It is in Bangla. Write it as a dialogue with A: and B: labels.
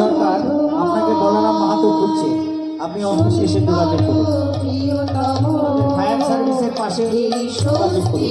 A: সরকার আপনাকে বলারাম মাহাতো খুঁজছে আপনি অফিসে এসে যোগাযোগ করুন। ফায়ার সার্ভিসের পাশে যোগাযোগ করুন।